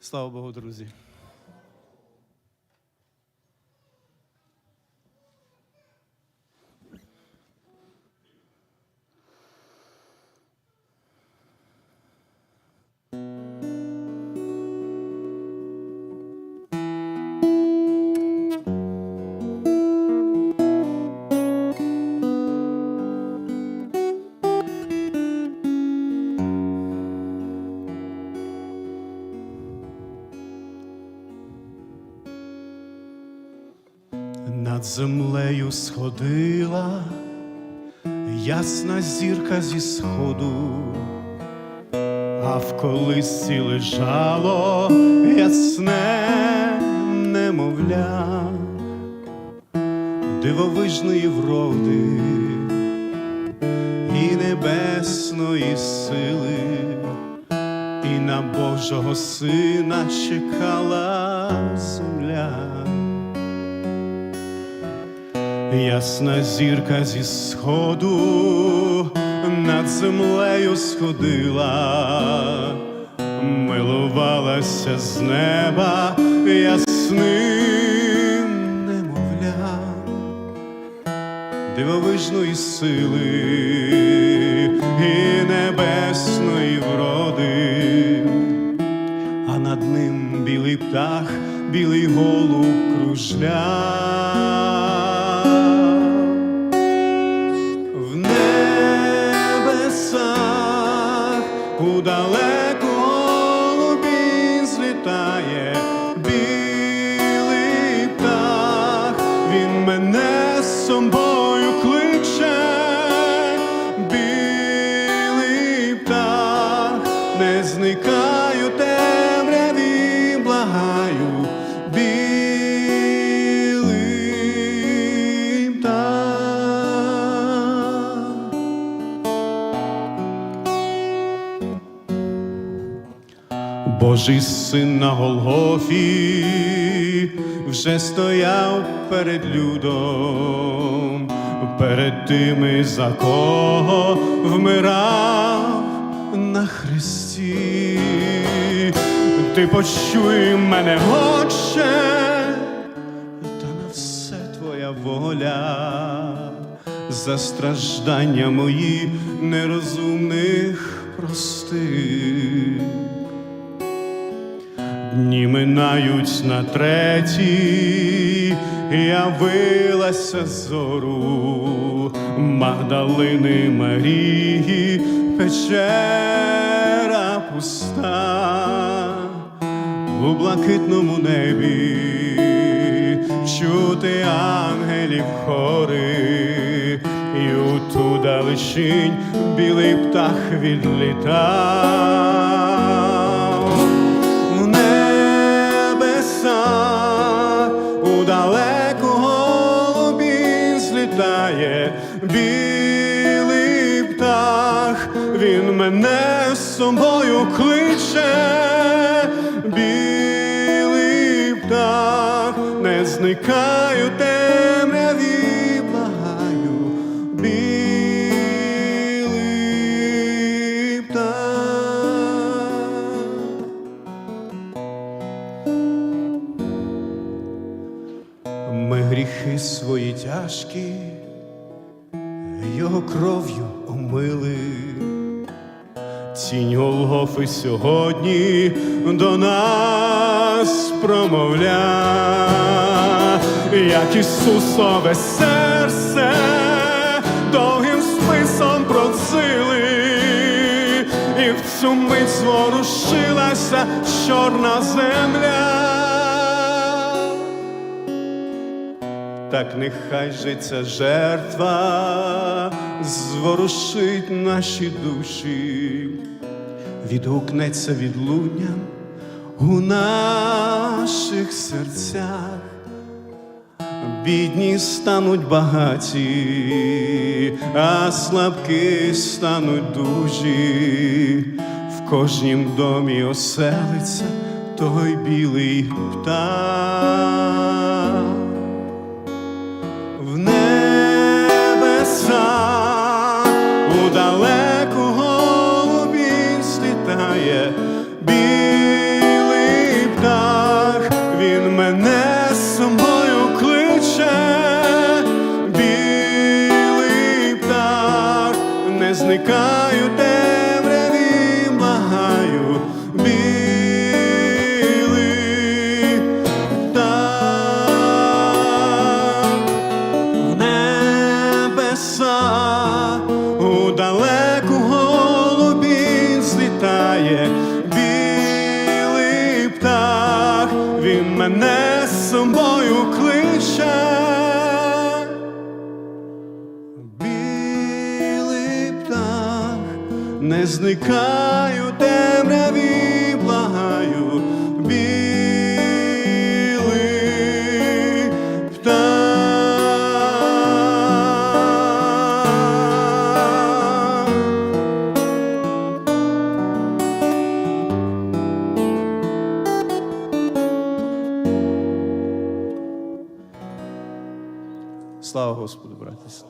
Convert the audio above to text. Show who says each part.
Speaker 1: Слава Богу, друзі. Над землею сходила ясна зірка зі сходу, а в колисці лежало ясне немовля, дивовижної вроди і небесної сили, і на Божого сина чекала земля. Ясна зірка зі сходу над землею сходила, милувалася з неба ясним немовля, дивовижної сили і небесної вроди, а над ним білий птах, білий голуб кружляв. Злітає білий птах, він мене з собою кличе, білий птах, не зникаю Божий син на Голгофі вже стояв перед людом, перед тими, за кого вмирав на хресті. Ти почуй мене, Отче, та на все твоя воля, за страждання мої нерозумних простих. Дні минають на третій, явилася зору Магдалини Марії, печера пуста. У блакитному небі, чути ангелів хори, і у ту далечінь білий птах відлітав білий птах, він мене з собою кличе, білий птах, не зникаю темряві, благаю, білий. Ми гріхи свої тяжкі, його кров'ю омили. Тінь Голгофи сьогодні до нас промовля, як Ісусове серце довгим списом процили, і в цю мить зворушилася чорна земля. Так нехай же ця жертва зворушить наші душі, відгукнеться відлунням у наших серцях, бідні стануть багаті, а слабкі стануть дужі, в кожнім домі оселиться той білий птах. Мене з собою кличе. Білий птах, не зникаю темряві, благаю, Слава Господу, братися.